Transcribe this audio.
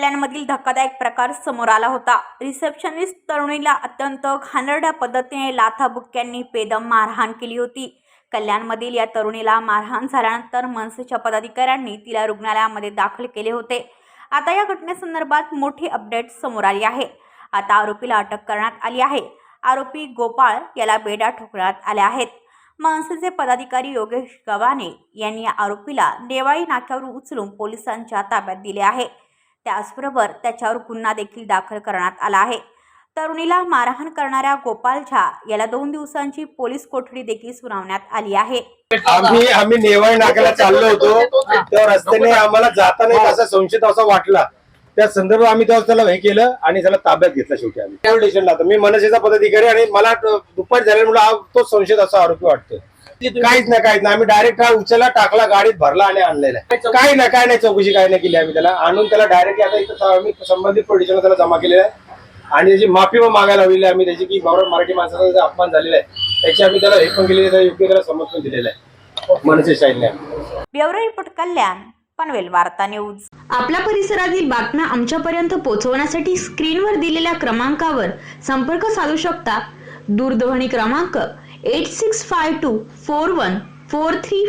कल्याणमधील धक्कादायक प्रकार समोर आला होता. रिसेप्शनिस्ट तरुणीला अत्यंत घाणेरड्या पद्धतीने लाथाबुक्क्यांनी बेदम मारहाण केली होती. कल्याणमधील या तरुणीला मारहाण झाल्यानंतर मनसेच्या पदाधिकाऱ्यांनी तिला रुग्णालयामध्ये दाखल केले होते. आता या घटनेसंदर्भात मोठी अपडेट समोर आली आहे. आता आरोपीला अटक करण्यात आली आहे. आरोपी गोपाळ याला बेड्या ठोकण्यात आल्या आहेत. मनसेचे पदाधिकारी योगेश गव्हाणे यांनी या आरोपीला देवाळी नाक्यावर उचलून पोलिसांच्या ताब्यात दिले आहे. त्याचबरोबर त्याच्यावर गुन्हा देखील दाखल करण्यात आला आहे. तरुणीला मारहाण करणाऱ्या गोपाल झा याला दोन दिवसांची पोलीस कोठडी देखील सुनावण्यात आली आहे. आम्ही आम्ही नेवाळ नाक्याला चाललो होतो. त्या रस्त्याने आम्हाला जाताना असा संशयित असा वाटला. त्या संदर्भात आम्ही तेव्हा त्याला हे केलं आणि त्याला ताब्यात घेतला शेवटी आम्ही. स्टेशनला मी मनसेचा पदाधिकारी आणि मला दुपार झाल्यामुळे तो संशयित असा आरोपी वाटतोय. काहीच नाही काहीच नाही. आम्ही डायरेक्ट हा उचलला टाकला गाडीत भरला आणि आणलेला आहे. काही नाही काय नाही चौकशी काय नाही केली आम्ही त्याला. आणून त्याला डायरेक्ट आता इथं आम्ही संबंधित पोलिसांना त्याला जमा केलेला आहे. आणि त्याची माफी पण मागायला हवी आम्ही. त्याची की बाबा मराठी माणसाचा जो अपमान झालेला आहे. त्याची आम्ही त्याला हे पण केलेलं आहे योग्य त्याला समर्थन दिलेलं आहे. मनसे साईडने ब्युरो रिपोर्ट कल्याण पनवेल वार्ता न्यूज. आपल्या परिसरातील बातम्या आमच्यापर्यंत पोहोचवण्यासाठी स्क्रीनवर दिलेल्या क्रमांकावर संपर्क साधू शकता. दूरध्वनी क्रमांक 8652 4143